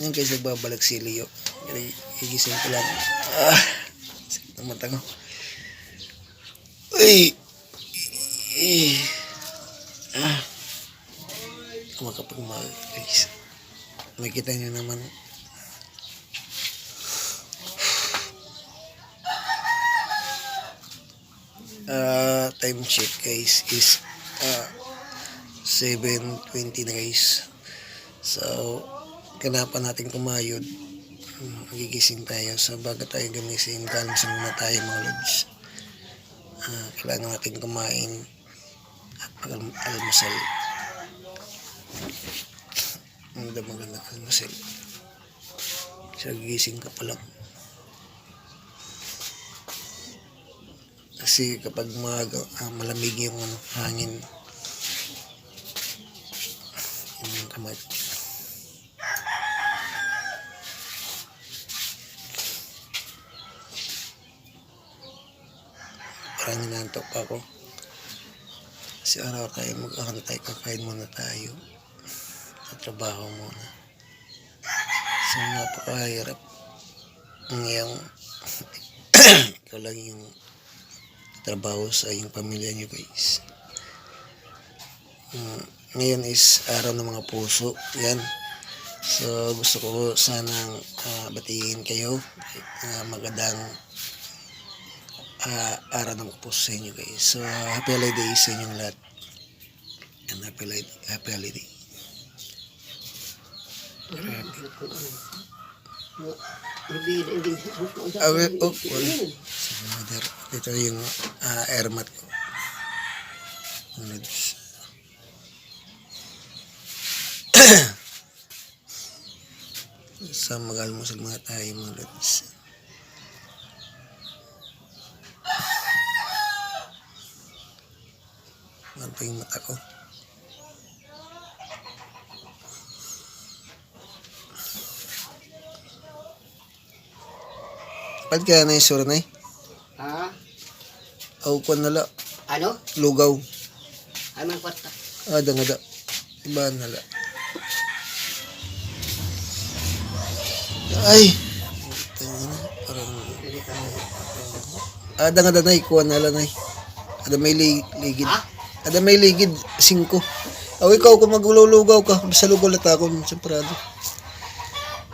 Yan guys, nagbabalik si Leo. Igising ko lang. Ah, sakit ng mata ko. Uy! Eh. Ah. Makapagmag guys. Makita nyo naman. Ah, time check guys is ah 7.20 na guys. So, kanapan natin kumayod. Hmm, Magigising tayo. So, bago tayo gumising, kalmasan muna tayo mga lods. Ah, kailangan natin kumain at mag-almusal. Ang ganda maganda almusal. So, gigising ka pa lang. Kasi kapag maaga, ah, malamig yung ano, hangin, yun yung kamay. Parang ninantok pa ako. Kasi araw tayo mag-ano tayo, kakain muna tayo. Sa trabaho muna. So, napakahirap. Ngayong ikaw lang yung trabaho sa iyong pamilya niyo guys. Mm, ngayon is araw ng mga puso. Yan. So, gusto ko sanang ah, batiin kayo. Uh, magandang ah, araw ng puso sa inyo guys. So, happy holidays sa inyong lahat. And happy, holiday, happy holiday. Awe, oh, wala. Sa mother. Ito yung ah, airmat ko. Lods. sa mag-almusal mga tayo mga lods. Ano yung mata ko? Ba't kaya na yung sura na eh? Ha? Aw ko nala. Ano? Lugaw. Ay, man kwarta. Ada nga da. Iba nala. Ay! Tanga na. Parang... Da na. Ikuha nala na. Ada may li- ligid. Ha? Ada may ligid. Singko. Aw ikaw kung maglulugaw ka. Basta lugaw lang ako. Siyemprado.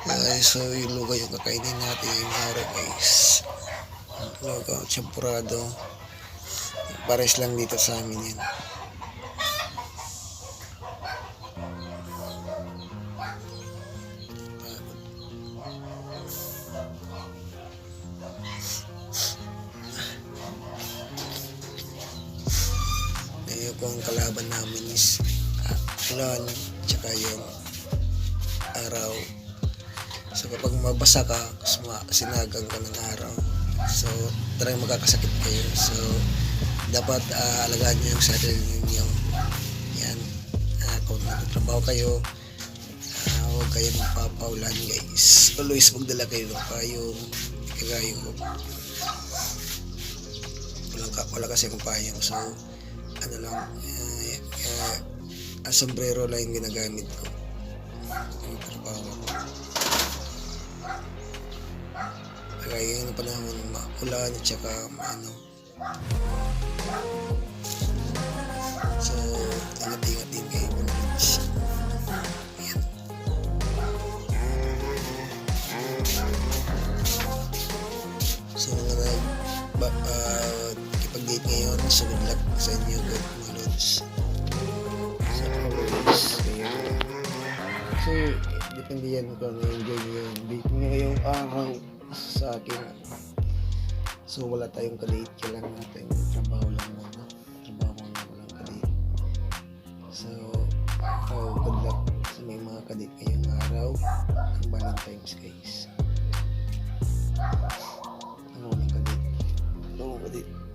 Ay, so yung lugaw yung kakainin natin yung araw guys. Lugaw, champurado. Pares lang dito sa amin yan. Ngayon ko ang kalaban namin is uh, ulan, tsaka yung araw. So kapag magbasa ka, sinagang ka ng araw. So talagang magkakasakit kayo. So dapat uh, alagaan nyo yung sarili ninyo. Yan. Uh, kung nagtatrabaho kayo, uh, huwag kayo magpapaulan guys. Always magdala kayo ng payong, kagaya ko. Walang ka, wala kasi akong payong. So ano lang, uh, uh, ang sombrero lang yung ginagamit ko. Yung trabaho ko. Kaya yung panahon maulan at saka ano. So, ingat-ingat din kayo sa inyo good mga lods. So, always, kasi depende yan kung na-enjoy nyo yung date nyo ngayong araw sa akin. So wala tayong kadate, kailangan natin trabaho lang muna. Trabaho muna, walang kadate. So, oh, good luck sa may mga kadate ngayong araw ng Valentine's guys. Ano walang kadate? Ano walang kadate?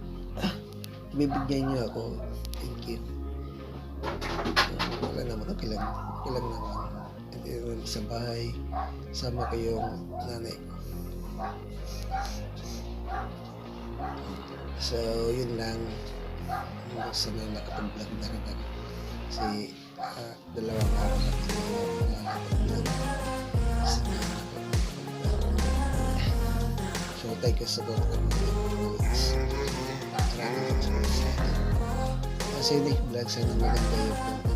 bibigyan niyo ako. Thank you. So, wala naman ako kilang, kilang naman. At everyone sa bahay, sama kayong nanay ko. So, yun lang. Sana nakapag-vlog na rin ako. Kasi uh, dalawang araw na pinag-vlog. So, thank you so much for watching. Kasi Nick Vlog, sana maganda yung.